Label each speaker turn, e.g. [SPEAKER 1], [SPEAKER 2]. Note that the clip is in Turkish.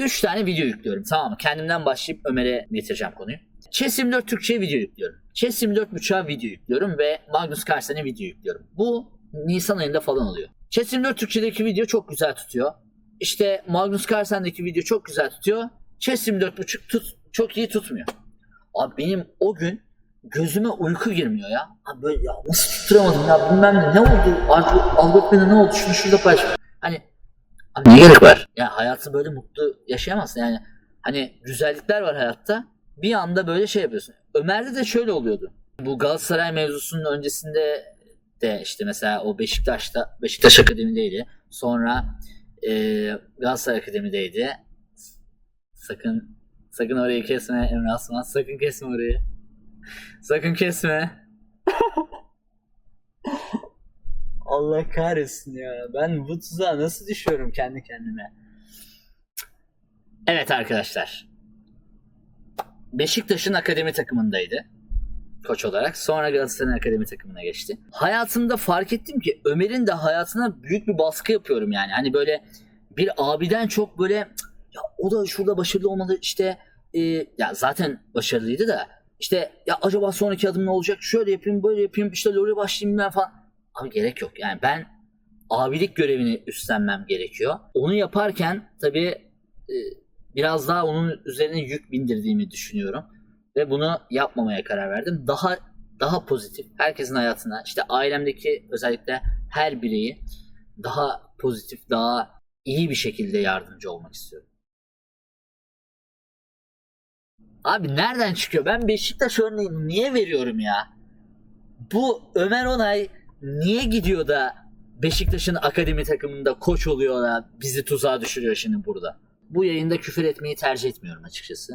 [SPEAKER 1] 3 tane video yüklüyorum tamam mı? Kendimden başlayıp Ömer'e getireceğim konuyu. Chess 24 Türkçe'ye video yüklüyorum. Chess 24 buçuğa video yüklüyorum ve Magnus Carlsen'e video yüklüyorum. Bu Nisan ayında falan oluyor. Chess 24 Türkçe'deki video çok güzel tutuyor. İşte Magnus Carlsen'deki video çok güzel tutuyor. Chess 24 buçuk tut, çok iyi tutmuyor. Abi benim o gün gözüme uyku girmiyor ya. Abi böyle ya nasıl tutturamadım ya bilmem ne ne oldu Alg- algoritmada ne oldu şunu şurada paylaş. Hani abi ne gerek var? Ya hayatı böyle mutlu yaşayamazsın yani. Hani güzellikler var hayatta. Bir anda böyle şey yapıyorsun. Ömer'de de şöyle oluyordu. Bu Galatasaray mevzusunun öncesinde de işte mesela o Beşiktaş'ta Beşiktaş Akademi'deydi. Sonra e, Galatasaray Akademi'deydi. Sakın sakın orayı kesme Emre Aslan. Sakın kesme orayı. Sakın kesme. Allah kahretsin ya. Ben bu tuzağa nasıl düşüyorum kendi kendime? Evet arkadaşlar. Beşiktaş'ın akademi takımındaydı. Koç olarak. Sonra Galatasaray'ın akademi takımına geçti. Hayatımda fark ettim ki Ömer'in de hayatına büyük bir baskı yapıyorum yani. Hani böyle bir abiden çok böyle ya o da şurada başarılı olmalı işte e, ya zaten başarılıydı da işte ya acaba sonraki adım ne olacak? Şöyle yapayım, böyle yapayım, işte LoL'e başlayayım ben falan. Abi gerek yok. Yani ben abilik görevini üstlenmem gerekiyor. Onu yaparken tabii e, biraz daha onun üzerine yük bindirdiğimi düşünüyorum. Ve bunu yapmamaya karar verdim. Daha daha pozitif, herkesin hayatına, işte ailemdeki özellikle her bireyi daha pozitif, daha iyi bir şekilde yardımcı olmak istiyorum. Abi nereden çıkıyor? Ben Beşiktaş örneğini niye veriyorum ya? Bu Ömer Onay niye gidiyor da Beşiktaş'ın akademi takımında koç oluyor da bizi tuzağa düşürüyor şimdi burada? Bu yayında küfür etmeyi tercih etmiyorum açıkçası.